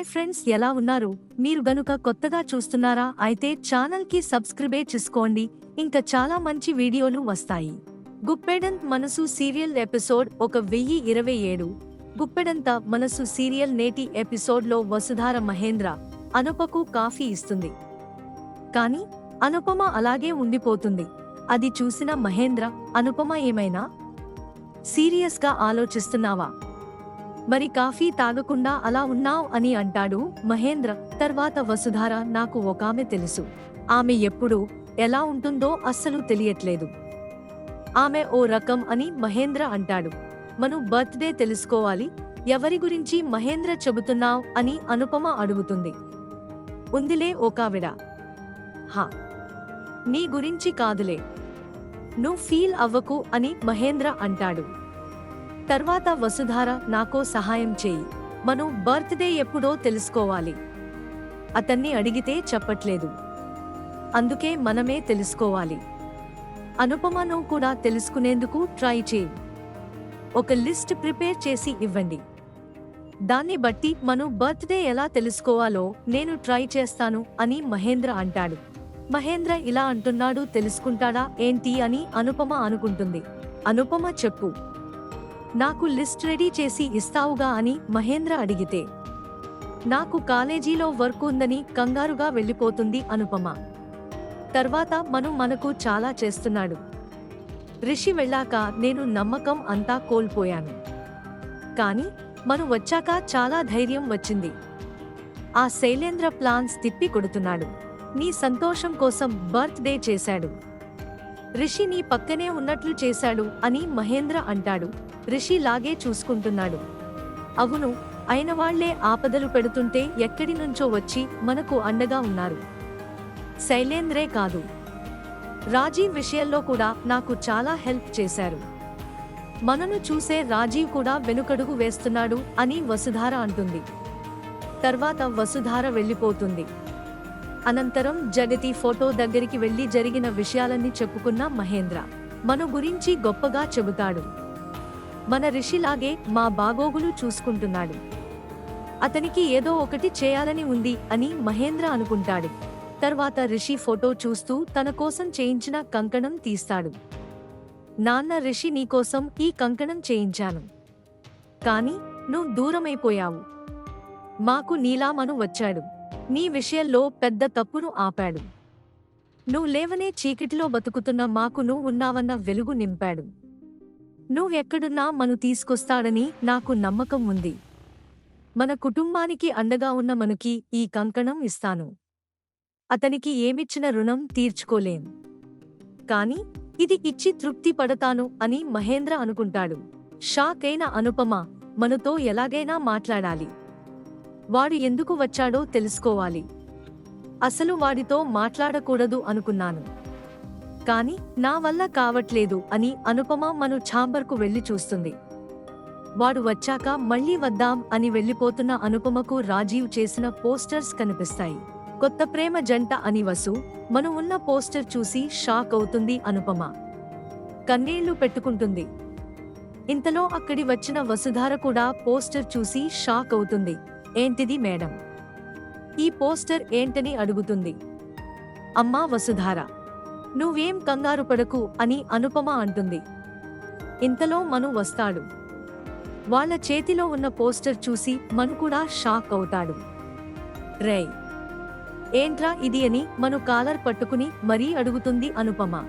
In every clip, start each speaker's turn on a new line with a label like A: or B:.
A: Hi friends ఎలా ఉన్నారు? మీరు గనుక కొత్తగా చూస్తున్నారా అయితే ఛానల్కి సబ్స్క్రైబే చేసుకోండి. ఇంకా చాలా మంచి వీడియోలు వస్తాయి. గుప్పెడంత్ మనసు సీరియల్ ఎపిసోడ్ ఒక వెయ్యి ఇరవై ఏడు. గుప్పెడంత మనసు సీరియల్ నేటి ఎపిసోడ్లో వసుధార మహేంద్ర అనుపకు కాఫీ ఇస్తుంది. కానీ అనుపమ అలాగే ఉండిపోతుంది. అది చూసిన మహేంద్ర అనుపమ ఏమైనా? సీరియస్గా ఆలోచిస్తున్నావా? మరి కాఫీ తాగకుండా అలా ఉన్నావ్ అని అంటాడు మహేంద్ర. తర్వాత వసుధార నాకు ఒకామె తెలుసు. ఆమె ఎప్పుడు ఎలా ఉంటుందో అస్సలు తెలియట్లేదు. ఆమె ఓ రకం అని మహేంద్ర అంటాడు. మను బర్త్డే తెలుసుకోవాలి ఎవరి గురించి మహేంద్ర చెబుతున్నావ్ అని అనుపమ అడుగుతుంది. ఉందిలే ఓకావిడ. హా. నీ గురించి కాదులే. నువ్వు ఫీల్ అవ్వకు అని మహేంద్ర అంటాడు. తర్వాత వసుధార నాకో సహాయం చేయి. మను బర్త్డే ఎప్పుడో తెలుసుకోవాలి. అతన్ని అడిగితే చెప్పట్లేదు. అందుకే మనమే తెలుసుకోవాలి. అనుపమను కూడా తెలుసుకునేందుకు ట్రై చేయి. ఒక లిస్ట్ ప్రిపేర్ చేసి ఇవ్వండి. దాన్ని బట్టి మను బర్త్డే ఎలా తెలుసుకోవాలో నేను ట్రై చేస్తాను అని మహేంద్ర అంటాడు. మహేంద్ర ఇలా అంటున్నాడు తెలుసుకుంటాడా ఏంటి అని అనుపమ అనుకుంటుంది. అనుపమ చెప్పు. నాకు లిస్ట్ రెడీ చేసి ఇస్తావుగా అని మహేంద్ర అడిగితే నాకు కాలేజీలో వర్క్ ఉందని కంగారుగా వెళ్ళిపోతుంది అనుపమ. తర్వాత మను మనకు చాలా చేస్తున్నాడు. రిషి వెళ్ళాక నేను నమ్మకం అంతా కోల్పోయాను. కాని మను వచ్చాక చాలా ధైర్యం వచ్చింది. ఆ శైలేంద్ర ప్లాన్స్ తిప్పి కొడుతున్నాడు. నీ సంతోషం కోసం బర్త్డే చేశాడు. రిషి నీ పక్కనే ఉన్నట్లు చేశాడు అని మహేంద్ర అంటాడు. రిషి లాగే చూసుకుంటున్నాడు. అవును అయిన వాళ్ళే ఆపదలు పెడుతుంటే ఎక్కడి నుంచో వచ్చి మనకు అండగా ఉన్నారు. శైలేంద్రే కాదు. రాజీవ్ విషయంలో కూడా నాకు చాలా హెల్ప్ చేశారు. మనను చూసే రాజీవ్ కూడా వెనుకడుగు వేస్తున్నాడు అని వసుధార అంటుంది. తర్వాత వసుధార వెళ్ళిపోతుంది. అనంతరం జగతి ఫోటో దగ్గరికి వెళ్ళి జరిగిన విషయాలన్నీ చెప్పుకున్న మహేంద్ర. మన గురించి గొప్పగా చెబుతాడు. మన రిషిలాగే మా బాగోగులు చూసుకుంటున్నాడు. అతనికి ఏదో ఒకటి చేయాలని ఉంది అని మహేంద్ర అనుకుంటాడు. తర్వాత రిషి ఫోటో చూస్తూ తన కోసం చేయించిన కంకణం తీస్తాడు. నాన్న రిషి నీకోసం ఈ కంకణం చేయించాను. కాని నువ్వు దూరమైపోయావు. మాకు నీలామను వచ్చాడు. నీ విషయంలో పెద్ద తప్పును ఆపాడు. నువ్వు లేవనే చీకటిలో బతుకుతున్న మాకు నువ్వు ఉన్నావన్న వెలుగు నింపాడు. నువ్వెక్కడున్నా మను తీసుకొస్తాడని నాకు నమ్మకం ఉంది. మన కుటుంబానికి అండగా ఉన్న మనుకి ఈ కంకణం ఇస్తాను. అతనికి ఏమిచ్చిన రుణం తీర్చుకోలేం. కాని ఇది ఇచ్చి తృప్తి పడతాను అని మహేంద్ర అనుకుంటాడు. షాక్ అయిన అనుపమ మనతో ఎలాగైనా మాట్లాడాలి. వాడు ఎందుకు వచ్చాడో తెలుసుకోవాలి. అసలు వాడితో మాట్లాడకూడదు అనుకున్నాను. కాని నా వల్ల కావట్లేదు అని అనుపమ మను ఛాంబర్కు వెళ్ళి చూస్తుంది. వాడు వచ్చాక మళ్ళీ వద్దాం అని వెళ్ళిపోతున్న అనుపమకు రాజీవ్ చేసిన పోస్టర్స్ కనిపిస్తాయి. కొత్త ప్రేమ జంట అని వసు మను ఉన్న పోస్టర్ చూసి షాక్ అవుతుంది అనుపమ. కన్నీళ్ళు పెట్టుకుంటుంది. ఇంతలో అక్కడి వచ్చిన వసుధార కూడా పోస్టర్ చూసి షాక్ అవుతుంది. ఏంటిది మేడం? ఈ పోస్టర్ ఏంటని అడుగుతుంది. అమ్మా వసుధార నువ్వేం కంగారు పడకు అని అనుపమ అంటుంది. ఇంతలో మను వస్తాడు. వాళ్ళ చేతిలో ఉన్న పోస్టర్ చూసి మను కూడా షాక్ అవుతాడు. రేయ్ ఏంట్రా ఇది అని మను కాలర్ పట్టుకుని మరీ అడుగుతుంది అనుపమ.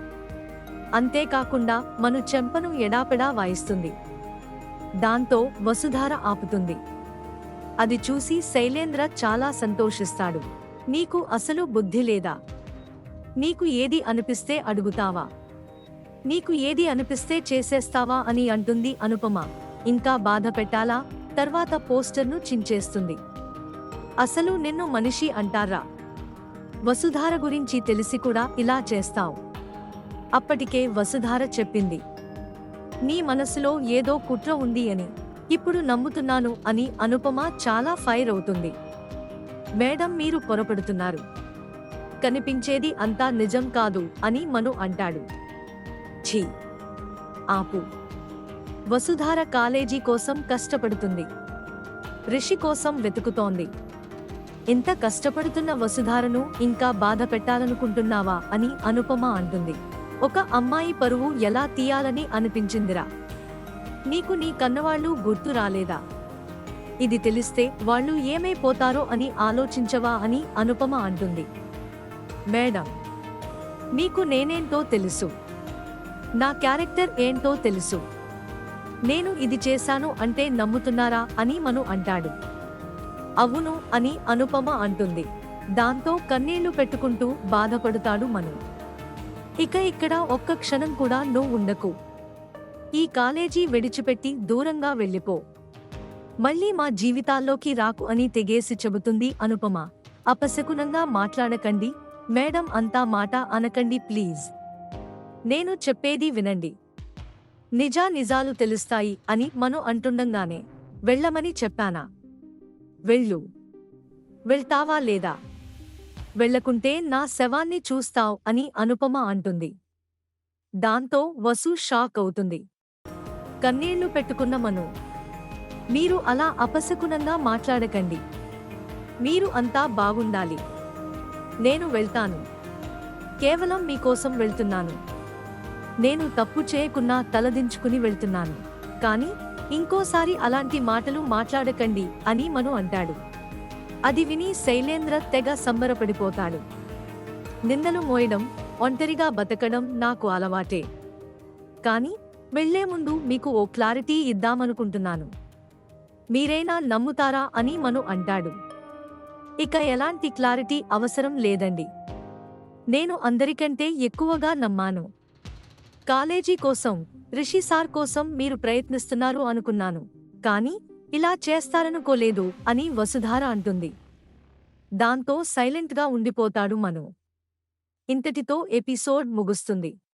A: అంతేకాకుండా మను చెంపను ఎడాపెడా వాయిస్తుంది. దాంతో వసుధార ఆపుతుంది. అది చూసి శైలేంద్ర చాలా సంతోషిస్తాడు. నీకు అసలు బుద్ధి లేదా? నీకు ఏది అనిపిస్తే అడుగుతావా? నీకు ఏది అనిపిస్తే చేసేస్తావా అని అంటుంది అనుపమ. ఇంకా బాధ పెట్టాలా? తర్వాత పోస్టర్ను చించేస్తుంది. అసలు నిన్ను మనిషి అంటారా? వసుధార గురించి తెలిసి కూడా ఇలా చేస్తావు. అప్పటికే వసుధార చెప్పింది. నీ మనసులో ఏదో కుట్ర ఉంది అని. ఇప్పుడు నమ్ముతున్నాను అని అనుపమ చాలా ఫైర్ అవుతుంది. మేడం మీరు పొరపడుతున్నారు. కనిపించేది అంతా నిజం కాదు అని మను అంటాడు. ఛీ! ఆపు. వసుధార కాలేజీ కోసం కష్టపడుతుంది. రిషి కోసం వెతుకుతోంది. ఎంత కష్టపడుతున్న వసుధారను ఇంకా బాధ పెట్టాలనుకుంటున్నావా అని అనుపమ అంటుంది. ఒక అమ్మాయి పరువు ఎలా తీయాలని అనిపించిందిరా. నీకు నీ కన్నవాళ్ళు గుర్తు రాలేదా? ఇది తెలిస్తే వాళ్ళు ఏమైపోతారో అని ఆలోచించవా అని అనుపమ అంటుంది. మేడం నీకు నేనేంటో తెలుసు. నా క్యారెక్టర్ ఏంటో తెలుసు. నేను ఇది చేశాను అంటే నమ్ముతున్నారా అని మను అంటాడు. అవును అని అనుపమ అంటుంది. దాంతో కన్నీళ్ళు పెట్టుకుంటూ బాధపడుతాడు మను. ఇక ఇక్కడ ఒక్క క్షణం కూడా నువ్వు ఉండకు. ఈ కాలేజీ విడిచిపెట్టి దూరంగా వెళ్ళిపో. మళ్ళీ మా జీవితాల్లోకి రాకు అని తెగేసి చెబుతుంది అనుపమ. అపశకునంగా మాట్లాడకండి. మేడం అంతా మాట అనకండి ప్లీజ్. నేను చెప్పేది వినండి. నిజా నిజాలు తెలుస్తాయి అని మను అంటుండగానే వెళ్ళమని చెప్పానా? వెళ్ళు. వెళ్తావా లేదా? వెళ్ళకుంటే నా శవాన్ని చూస్తావ్ అని అనుపమ అంటుంది. దాంతో వసు షాక్ అవుతుంది. కన్నీళ్ళు పెట్టుకున్న మను. మీరు అలా అపశకునంగా మాట్లాడకండి. మీరు అంతా బాగుండాలి. నేను వెళ్తాను. కేవలం మీకోసం వెళ్తున్నాను. నేను తప్పు చేయకున్నా తలదించుకుని వెళ్తున్నాను. కానీ ఇంకోసారి అలాంటి మాటలు మాట్లాడకండి అని మను అంటాడు. అది విని శైలేంద్ర తెగ సంబరపడిపోతాడు. నిందలు మోయడం ఒంటరిగా బతకడం నాకు అలవాటే. కానీ వెళ్ళే ముందు మీకు ఓ క్లారిటీ ఇద్దామనుకుంటున్నాను. మీరైనా నమ్ముతారా అని మను అంటాడు. ఇక ఎలాంటి క్లారిటీ అవసరం లేదండి. నేను అందరికంటే ఎక్కువగా నమ్మాను. కాలేజీ కోసం రిషి సార్ కోసం మీరు ప్రయత్నిస్తున్నారు అనుకున్నాను. కానీ ఇలా చేస్తారనుకోలేదు అని వసుధార అంటుంది. దాంతో సైలెంట్గా ఉండిపోతాడు మను. ఇంతటితో ఎపిసోడ్ ముగుస్తుంది.